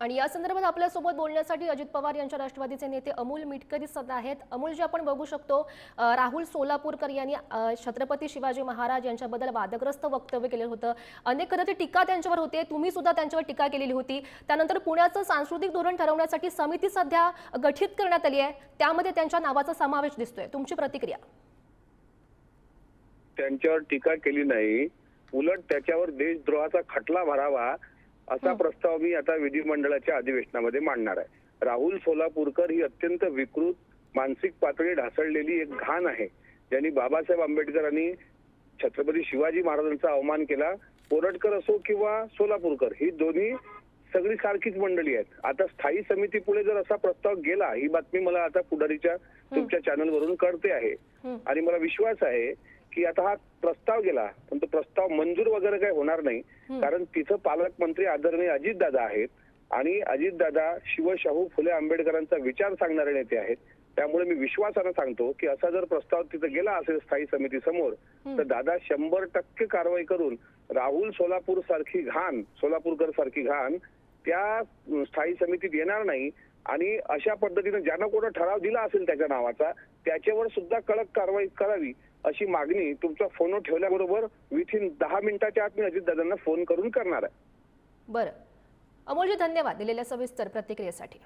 आणि या संदर्भात आपल्यासोबत बोलण्यासाठी अजित पवार यांच्या राष्ट्रवादीचे नेते अमोल मिटकरी सध्या आहेत. अमोल जे आपण बघू शकतो राहुल सोलापूरकर यांनी छत्रपती शिवाजी महाराज यांच्याबद्दल वादग्रस्त वक्तव्य केलं होतं. अनेक खरं टीका त्यांच्यावर होते. तुम्ही सुद्धा त्यांच्यावर टीका केलेली होती. त्यानंतर पुण्याचं सांस्कृतिक धोरण ठरवण्यासाठी समिती सध्या गठीत करण्यात आली आहे. त्यामध्ये त्यांच्या नावाचा समावेश दिसतोय. तुमची प्रतिक्रिया? त्यांच्यावर टीका केली नाही. उलट त्याच्यावर देशद्रोहाचा खटला भरावा असा प्रस्ताव मी आता विधिमंडळाच्या अधिवेशनामध्ये मांडणार आहे. राहुल सोलापूरकर ही अत्यंत विकृत मानसिक पातळी ढासळलेली एक घाण आहे. ज्यांनी बाबासाहेब आंबेडकरांनी छत्रपती शिवाजी महाराजांचा अवमान केला. कोरटकर असो किंवा सोलापूरकर ही दोन्ही सगळी सारखीच मंडळी आहेत. आता स्थायी समिती पुढे जर असा प्रस्ताव गेला ही बातमी मला आता पुढारीच्या तुमच्या चॅनलवरून कळते आहे. आणि मला विश्वास आहे की आता हा प्रस्ताव गेला पण तो प्रस्ताव मंजूर वगैरे काही होणार नाही. कारण तिथं पालकमंत्री आदरणीय अजितदादा आहेत आणि अजितदादा शिवशाहू फुले आंबेडकरांचा विचार सांगणारे नेते आहेत. त्यामुळे मी विश्वासानं सांगतो की असा जर प्रस्ताव तिथं गेला असेल स्थायी समिती समोर तर दादा शंभर टक्के कारवाई करून राहुल सोलापूर सारखी घाण सोलापूरकर सारखी घाण त्या स्थायी समितीत येणार नाही. आणि अशा पद्धतीने ज्यानं कोणा ठराव दिला असेल त्याच्या नावाचा त्याच्यावर सुद्धा कडक कारवाई करावी. अशी मागणी तुमचा फोनवर ठेवल्याबरोबर विथिन दहा मिनिटाच्या आत मी अजितदादांना फोन करून करणार आहे. बरं. अमोलजी धन्यवाद दिलेल्या सविस्तर प्रतिक्रियेसाठी.